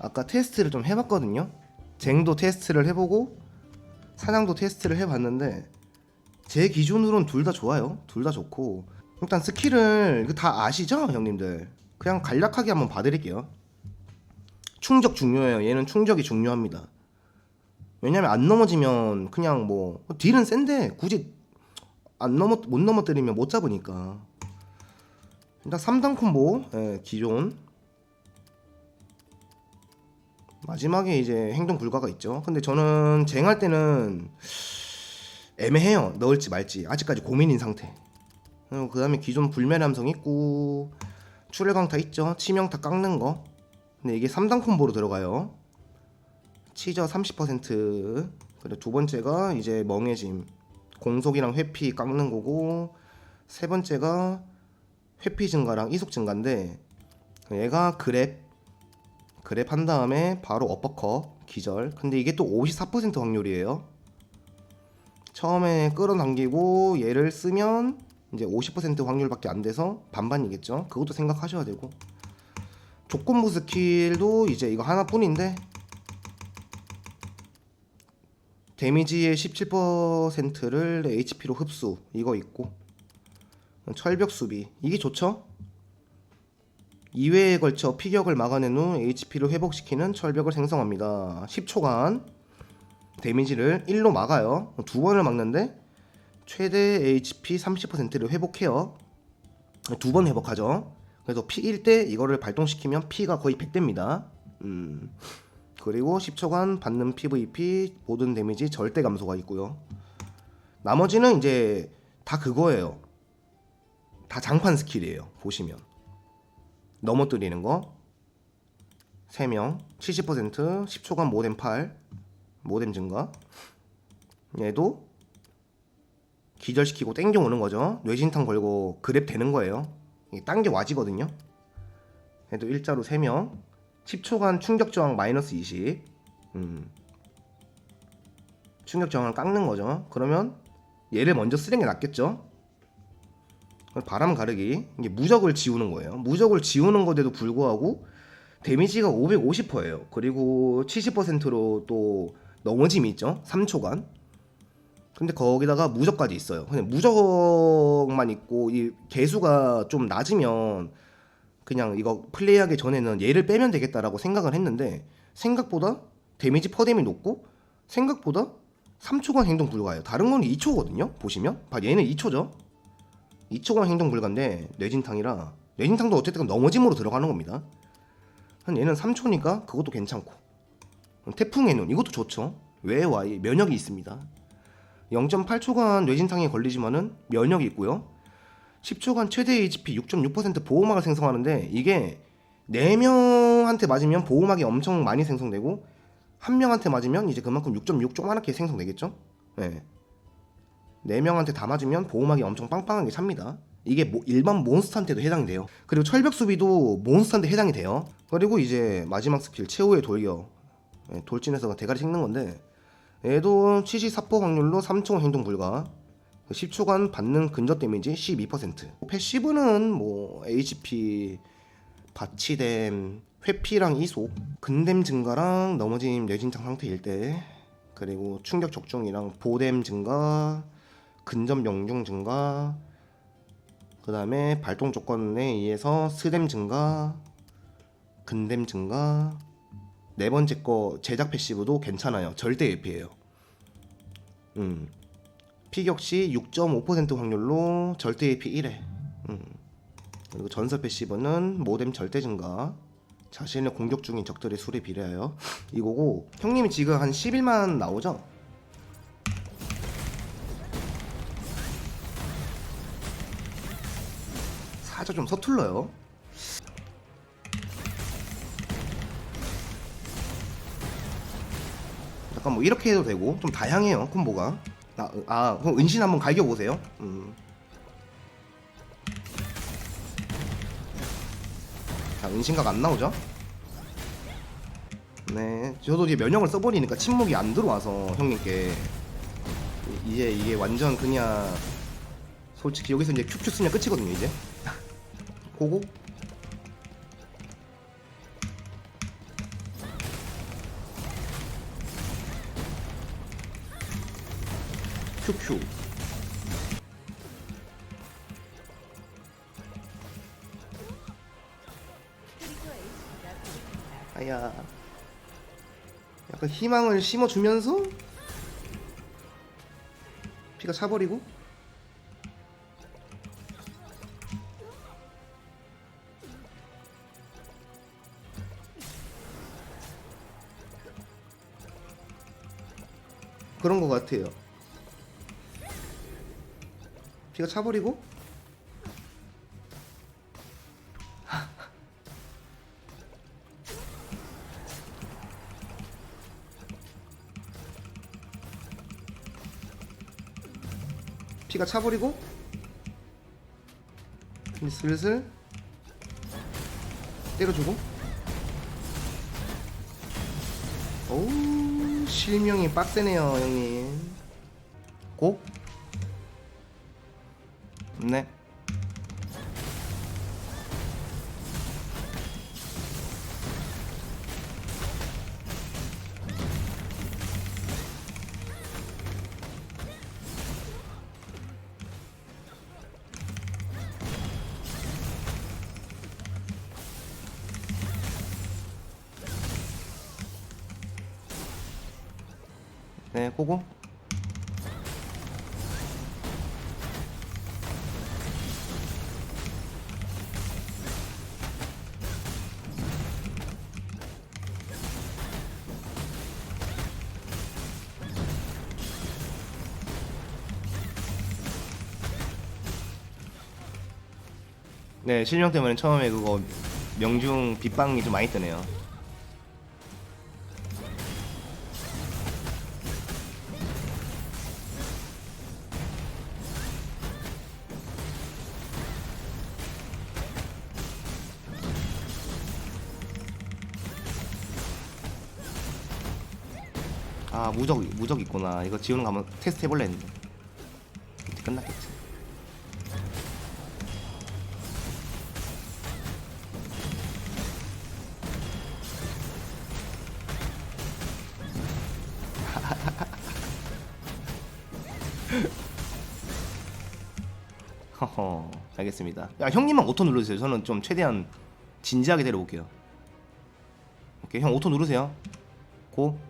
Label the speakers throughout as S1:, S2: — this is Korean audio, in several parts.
S1: 아까 테스트를 좀 해봤거든요. 쟁도 테스트를 해보고 사냥도 테스트를 해봤는데 제 기준으로는 둘 다 좋아요. 둘 다 좋고 일단 스킬을 이거 다 아시죠, 형님들? 그냥 간략하게 한번 봐드릴게요. 충적 중요해요. 얘는 충적이 중요합니다. 왜냐면 안 넘어지면 그냥 뭐 딜은 센데 굳이 안 넘어 못 넘어뜨리면 못 잡으니까. 일단 3단 콤보 예, 기존 마지막에 이제 행동 불가가 있죠. 근데 저는 쟁할 때는 애매해요. 넣을지 말지. 아직까지 고민인 상태. 그 다음에 기존 불멸 함성 있고 출혈강타 있죠. 치명타 깎는 거. 근데 이게 3단 콤보로 들어가요. 치저 30% 그리고 두 번째가 이제 멍해짐 공속이랑 회피 깎는 거고 세 번째가 회피 증가랑 이속 증가인데 얘가 그랩 그랩 한 다음에 바로 어퍼컷 기절. 근데 이게 또 54% 확률이에요. 처음에 끌어당기고 얘를 쓰면 이제 50% 확률밖에 안 돼서 반반이겠죠. 그것도 생각하셔야 되고. 조건부 스킬도 이제 이거 하나뿐인데 데미지의 17%를 HP로 흡수. 이거 있고. 철벽 수비. 이게 좋죠 2회에 걸쳐 피격을 막아낸 후 HP를 회복시키는 철벽을 생성합니다 10초간 데미지를 1로 막아요 두 번을 막는데 최대 HP 30%를 회복해요 두 번 회복하죠 그래서 피 1대 이거를 발동시키면 피가 거의 100대입니다 음. 그리고 10초간 받는 PVP 모든 데미지 절대 감소가 있고요. 나머지는 이제 다 그거예요. 다 장판 스킬이에요. 보시면 넘어뜨리는 거 3명 70% 10초간 모뎀 8 모뎀 증가 얘도 기절시키고 땡겨 오는 거죠. 뇌진탕 걸고 그랩 되는 거예요. 이게 당겨 와지거든요. 얘도 일자로 3명 10초간 충격 저항 마이너스 20. 음. 충격 저항을 깎는 거죠. 그러면 얘를 먼저 쓰는 게 낫겠죠? 바람 가르기. 이게 무적을 지우는 거예요. 무적을 지우는 건데도 불구하고 데미지가 550%예요. 그리고 70%로 또 넘어짐이 있죠. 3초간. 근데 거기다가 무적까지 있어요. 근데 무적만 있고 이 개수가 좀 낮으면 그냥 이거 플레이하기 전에는 얘를 빼면 되겠다라고 생각을 했는데 생각보다 데미지 퍼뎀이 높고 생각보다 3초간 행동 불가예요. 다른 건 2초거든요. 보시면 봐 얘는 2초죠. 2초간 행동 불가인데 뇌진탕이라 뇌진탕도 어쨌든 넘어짐으로 들어가는 겁니다. 한 얘는 3초니까 그것도 괜찮고 태풍의 눈 이것도 좋죠. 외와 면역이 있습니다. 0.8초간 뇌진탕에 걸리지만은 면역이 있고요. 10초간 최대 HP 6.6% 보호막을 생성하는데 이게 4명한테 맞으면 보호막이 엄청 많이 생성되고 한 명한테 맞으면 이제 그만큼 6.6 조그맣게 생성되겠죠? 네. 4명한테 다 맞으면 보호막이 엄청 빵빵하게 찹니다. 이게 모- 일반 몬스터한테도 해당이 돼요. 그리고 철벽 수비도 몬스터한테 해당이 돼요. 그리고 이제 마지막 스킬 최후의 돌격. 네, 돌진해서 대가리 찍는 건데 얘도 74% 확률로 3초 행동 불가. 10초간 받는 근접 데미지 12%. 패시브는 뭐 HP 바치댐 회피랑 이속 근댐 증가랑 넘어짐 뇌진탕 상태일 때 그리고 충격 적중이랑 보댐 증가 근접 영중 증가 그 다음에 발동 조건에 의해서 스댐 증가 근댐 증가 네 번째 거 제작 패시브도 괜찮아요 절대 예피예요 음 피격 시 6.5% 확률로 절대 AP 1회. 음. 그리고 전설 패시브는 모뎀 절대 증가. 자신의 공격 중인 적들의 수에 비례하여 이거고 형님이 지금 한 11만 나오죠? 살짝 좀 서툴러요. 약간 뭐 이렇게 해도 되고 좀 다양해요 콤보가. 아, 아 그럼 은신 한번 갈겨 보세요. 음. 자, 은신각 안 나오죠? 네, 저도 이제 면역을 써버리니까 침묵이 안 들어와서 형님께 이- 이제 이게 완전 그냥 솔직히 여기서 이제 큐큐 쓰면 끝이거든요 이제. 고고? 큐큐. 아야. 약간 희망을 심어주면서 피가 차버리고? 그런 것 같아요. 피가 차버리고? 피가 차버리고? 슬슬 때려주고? 오우 실명이 빡세네요 형님 고? 네 고고. 네, 실명 때문에 처음에 그거 명중 빗방이 좀 많이 뜨네요. 아 무적 무적 있구나. 이거 지우는 거 한번 테스트 해볼래 했는데 끝났겠지. 허허 알겠습니다. 야 형님만 오토 누르세요. 저는 좀 최대한 진지하게 데려볼게요. 오케이 형 오토 누르세요. 고.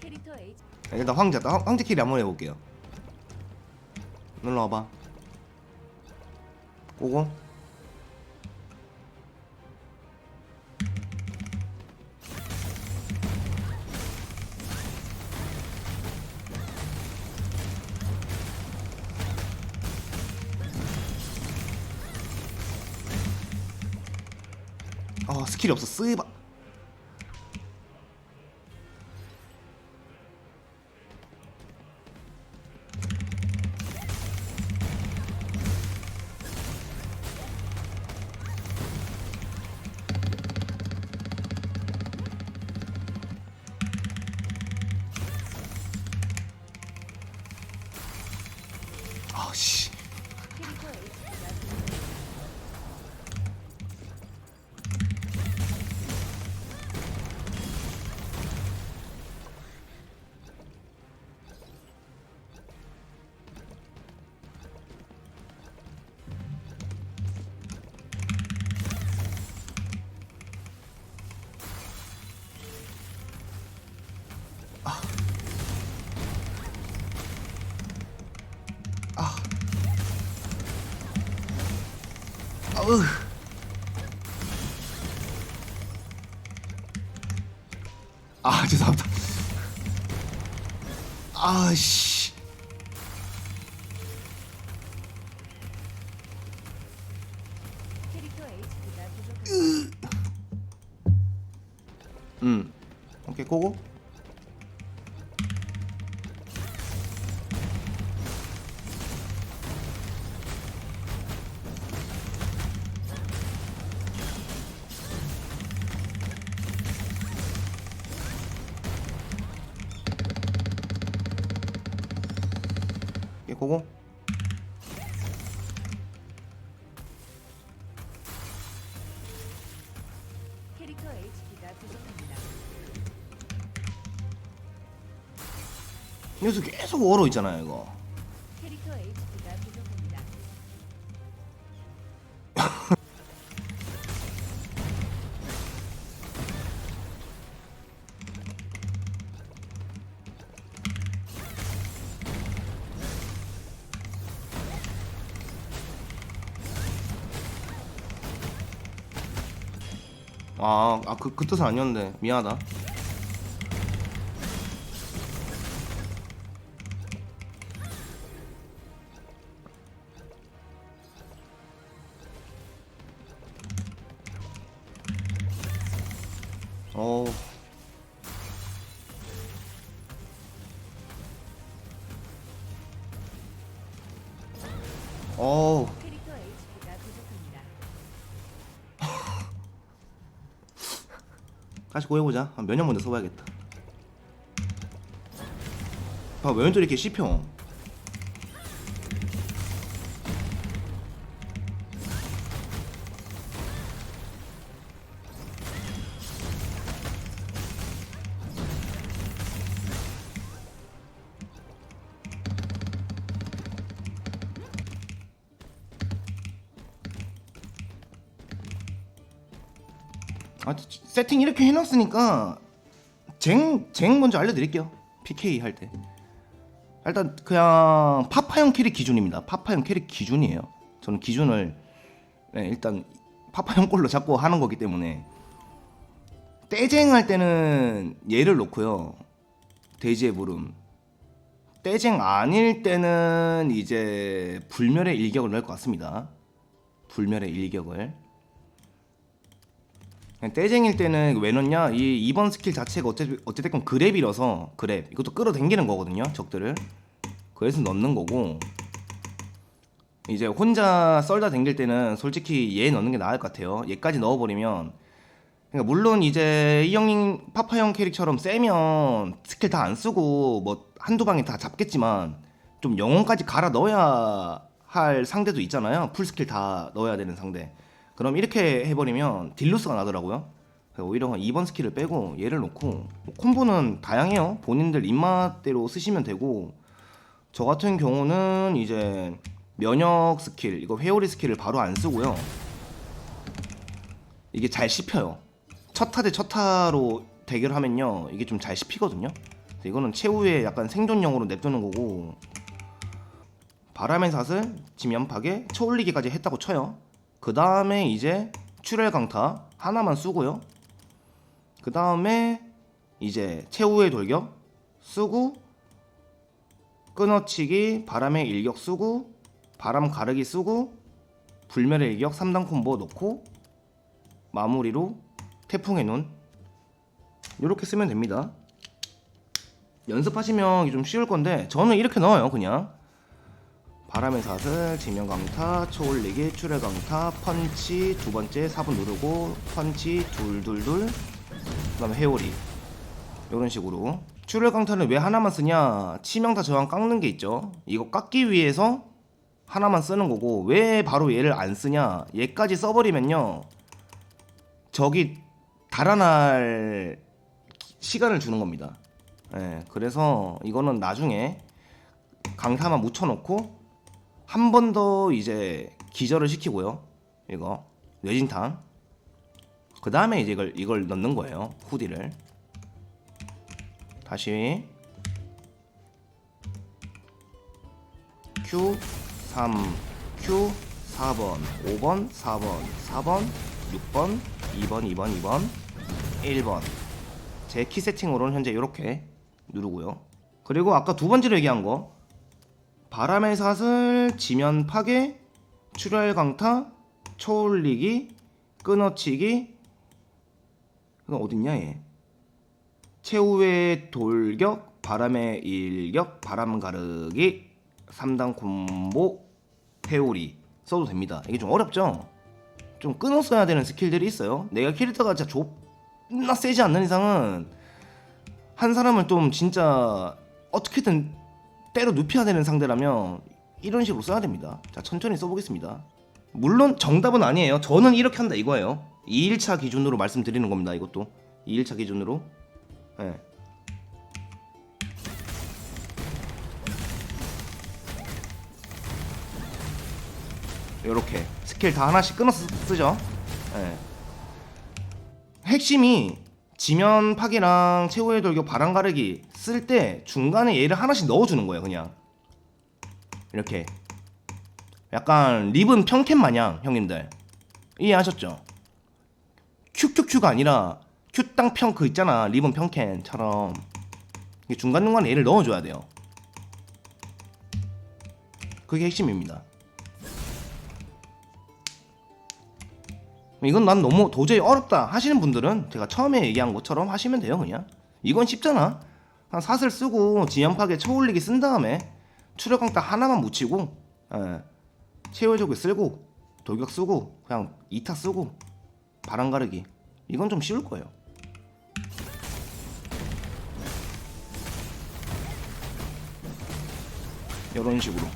S2: 캐릭터 H
S1: 일단 황제 황- 황제 킬리 한번 해볼게요. 눌러와봐. 고고. 아 스킬이 없어 쓰이바 으 아 죄송합니다. 아씨. 음. 오케이 고고 여기서 계속 얼어 있잖아요 이거
S2: 캐릭터 HP가 부족합니다.
S1: 아, 아, 그, 그 뜻은 아니었는데 미안하다. 고해보자. 한몇년 먼저 써봐야겠다. 봐, 왜또 이렇게 씹혀? 세팅 이렇게 해놨으니까 쟁, 쟁 먼저 알려드릴게요. PK 할 때. 일단 그냥 파파형 캐릭 기준입니다. 파파형 캐릭 기준이에요. 저는 기준을 네, 일단 파파형 꼴로 잡고 하는 거기 때문에 떼쟁 할 때는 얘를 놓고요. 돼지의 부름. 떼쟁 아닐 때는 이제 불멸의 일격을 넣을 것 같습니다. 불멸의 일격을. 떼쟁일 때는 왜 넣냐? 이 2번 스킬 자체가 어째, 어찌됐건 그랩이라서 그랩. 이것도 끌어당기는 거거든요 적들을. 그래서 넣는 거고. 이제 혼자 썰다 당길 때는 솔직히 얘 넣는 게 나을 것 같아요. 얘까지 넣어버리면. 그러니까 물론 이제 이 형님 파파 형 캐릭처럼 세면 스킬 다 안 쓰고 뭐 한두 방에 다 잡겠지만 좀 영혼까지 갈아 넣어야 할 상대도 있잖아요. 풀 스킬 다 넣어야 되는 상대 그럼 이렇게 해버리면 딜루스가 나더라고요. 오히려 2번 스킬을 빼고 얘를 놓고 뭐 콤보는 다양해요. 본인들 입맛대로 쓰시면 되고 저 같은 경우는 이제 면역 스킬 이거 회오리 스킬을 바로 안 쓰고요. 이게 잘 씹혀요. 첫타 대 첫 타로 대결하면요 이게 좀 잘 씹히거든요. 이거는 최후의 약간 생존용으로 냅두는 거고 바람의 삿을 지면 파괴 초올리기까지 했다고 쳐요. 그 다음에 이제 출혈 강타 하나만 쓰고요. 그 다음에 이제 최후의 돌격 쓰고 끊어치기 바람의 일격 쓰고 바람 가르기 쓰고 불멸의 일격 3단 콤보 넣고 마무리로 태풍의 눈 이렇게 쓰면 됩니다. 연습하시면 좀 쉬울 건데 저는 이렇게 넣어요 그냥 바람의 사슬, 지면 강타, 초올리기, 출혈 강타, 펀치 두 번째 4분 누르고 펀치 둘둘둘 그다음에 회오리. 이런 식으로. 출혈 강타는 왜 하나만 쓰냐? 치명타 저항 깎는 게 있죠. 이거 깎기 위해서 하나만 쓰는 거고 왜 바로 얘를 안 쓰냐? 얘까지 써버리면요. 적이 달아날 시간을 주는 겁니다. 예, 그래서 이거는 나중에 강타만 묻혀놓고 한 번 더 이제 기절을 시키고요. 이거 뇌진탕. 그 다음에 이제 이걸 이걸 넣는 거예요. 후디를. 다시 Q 3 Q 4번 5번 4번 4번 6번 2번 2번 2번 1번 제 키 세팅으로는 현재 이렇게 누르고요. 그리고 아까 두 번째로 얘기한 거 바람의 사슬, 지면 파괴, 출혈 강타, 초올리기, 끊어치기. 이건 어딨냐 얘? 최후의 돌격, 바람의 일격, 바람 가르기, 3단 콤보, 회오리 써도 됩니다. 이게 좀 어렵죠? 좀 끊어 써야 되는 스킬들이 있어요. 내가 캐릭터가 진짜 존나 세지 않는 이상은 한 사람을 좀 진짜 어떻게든 때로 눕혀야 되는 상대라면 이런 식으로 써야 됩니다. 자, 천천히 써보겠습니다. 물론 정답은 아니에요. 저는 이렇게 한다 이거예요. 2일차 기준으로 말씀드리는 겁니다. 이것도 2일차 기준으로. 예. 네. 이렇게 스킬 다 하나씩 끊어서 쓰죠. 네. 핵심이 지면 파기랑 최후의 돌격 바람 가르기 쓸 때 중간에 얘를 하나씩 넣어주는 거예요 그냥. 이렇게. 약간 리븐 평캔 마냥 형님들. 이해하셨죠? 큐큐큐가 아니라 큐땅 평 그 있잖아 리븐 평캔처럼. 중간중간에 얘를 넣어줘야 돼요. 그게 핵심입니다. 이건 난 너무 도저히 어렵다 하시는 분들은 제가 처음에 얘기한 것처럼 하시면 돼요 그냥. 이건 쉽잖아 한 사슬 쓰고 지연파괴 쳐올리기 쓴 다음에 추력강 딱 하나만 묻히고 예. 최후적을 쓸고 돌격 쓰고 그냥 이타 쓰고 바람 가르기. 이건 좀 쉬울 거예요. 이런 식으로.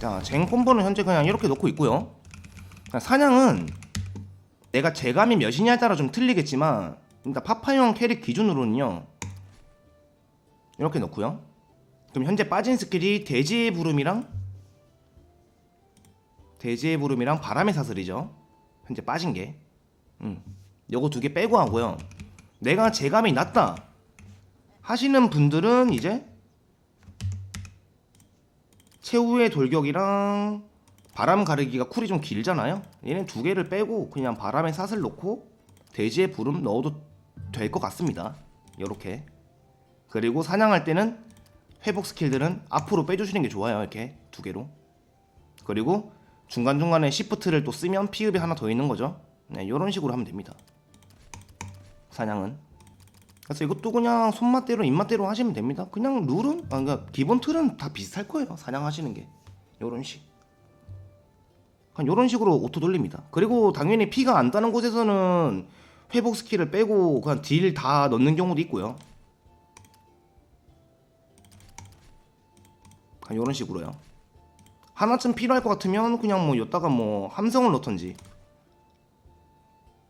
S1: 자 쟁 콤보는 현재 그냥 이렇게 놓고 있고요. 사냥은 내가 재감이 몇이냐에 따라 좀 틀리겠지만 일단 파파용 캐릭 기준으로는요 이렇게 놓고요 그럼 현재 빠진 스킬이 돼지의 부름이랑 돼지의 부름이랑 바람의 사슬이죠 현재 빠진 게 음. 요거 두 개 빼고 하고요 내가 재감이 낮다 하시는 분들은 이제 최후의 돌격이랑 바람 가르기가 쿨이 좀 길잖아요. 얘는 두 개를 빼고 그냥 바람의 사슬 놓고 돼지의 부름 넣어도 될 것 같습니다. 요렇게. 그리고 사냥할 때는 회복 스킬들은 앞으로 빼주시는 게 좋아요. 이렇게 두 개로. 그리고 중간중간에 시프트를 또 쓰면 피읍이 하나 더 있는 거죠. 네, 요런 식으로 하면 됩니다. 사냥은. 그래서 이것도 그냥 손맛대로 입맛대로 하시면 됩니다. 그냥 룰은 아, 그러니까 기본 틀은 다 비슷할 거예요. 사냥하시는 게 요런 식. 그냥 요런 식으로 오토 돌립니다. 그리고 당연히 피가 안 따는 곳에서는 회복 스킬을 빼고 그냥 딜 다 넣는 경우도 있고요. 요런 식으로요. 하나쯤 필요할 것 같으면 그냥 뭐 여다가 뭐 함성을 넣던지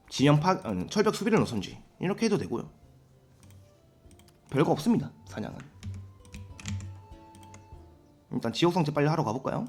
S1: 지연 파 아니, 철벽 수비를 넣던지 이렇게 해도 되고요. 별거 없습니다. 사냥은. 일단 지옥 성체 빨리 하러 가볼까요?